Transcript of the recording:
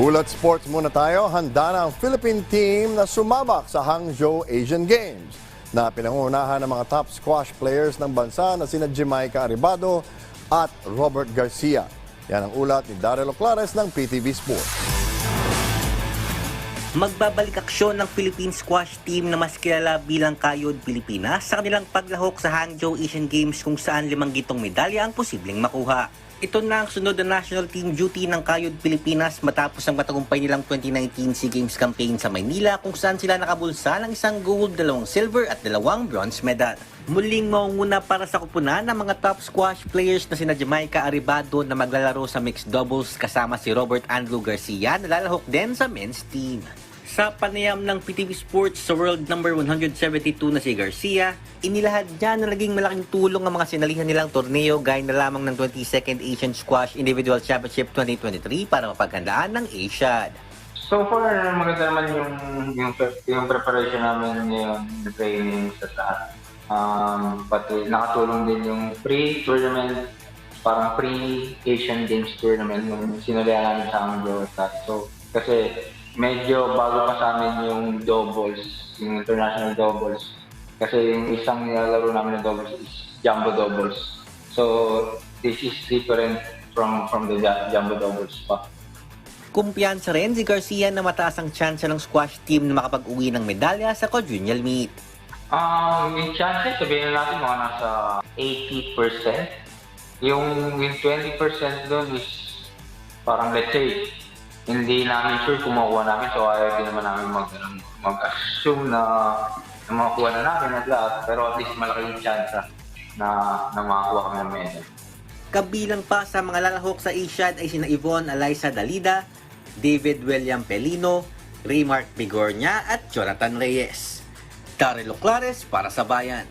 Ulat sports muna tayo. Handa na ang Philippine team na sumabak sa Hangzhou Asian Games na pinangunahan ng mga top squash players ng bansa na sina Jamaica Arribado at Robert Garcia. Yan ang ulat ni Daryl Oclares ng PTV Sports. Magbabalik aksyon ng Philippine squash team na mas kilala bilang Kayod Pilipinas sa kanilang paglahok sa Hangzhou Asian Games kung saan limang gitong medalya ang posibleng makuha. Ito na ang sunod na national team duty ng Kayod Pilipinas matapos ang matagumpay nilang 2019 SEA Games campaign sa Maynila kung saan sila nakabulsa ng isang gold, dalawang silver at dalawang bronze medal. Muling maunguna para sa kupunan ng mga top squash players na sina Jamaica Arribado na maglalaro sa mixed doubles kasama si Robert Andrew Garcia na lalahok din sa men's team. Sa panayam ng PTV Sports sa world number 172 na si Garcia, inilahad niya na naging malaking tulong ang mga sinalihan nilang torneo gaya na lamang ng 22nd Asian Squash Individual Championship 2023 para mapaghandaan ng Asiad. So far, maganda naman yung, yung, yung preparation namin ngayon, the training sa lahat. Um, pati nakatulong din yung pre-tournament, parang pre-Asian Games tournament nung sinulian namin sa Anglo. So, kasi medyo bago pa sa amin yung doubles, yung international doubles. Kasi yung isang nilalaro namin na doubles is jumbo doubles. So, this is different from from the ju- jumbo doubles pa. Kumpiyansa rin si Garcia na mataas ang tsansa ng squash team na makapag-uwi ng medalya sa quadrennial meet. Um, yung chances, sabihin na natin mga nasa 80%. Yung, yung 20% doon is parang let's say, hindi namin sure kung makuha namin so ayaw din naman namin mag, mag-assume na, na makuha na namin at lahat pero at least malaki yung chance na, na makakuha kami ng medal. Kabilang pa sa mga lalahok sa Asiad ay sina Yvonne Eliza Dalida, David William Pelino, Raymark Bigornia at Jonathan Reyes. Daryl Oclares para sa Bayan.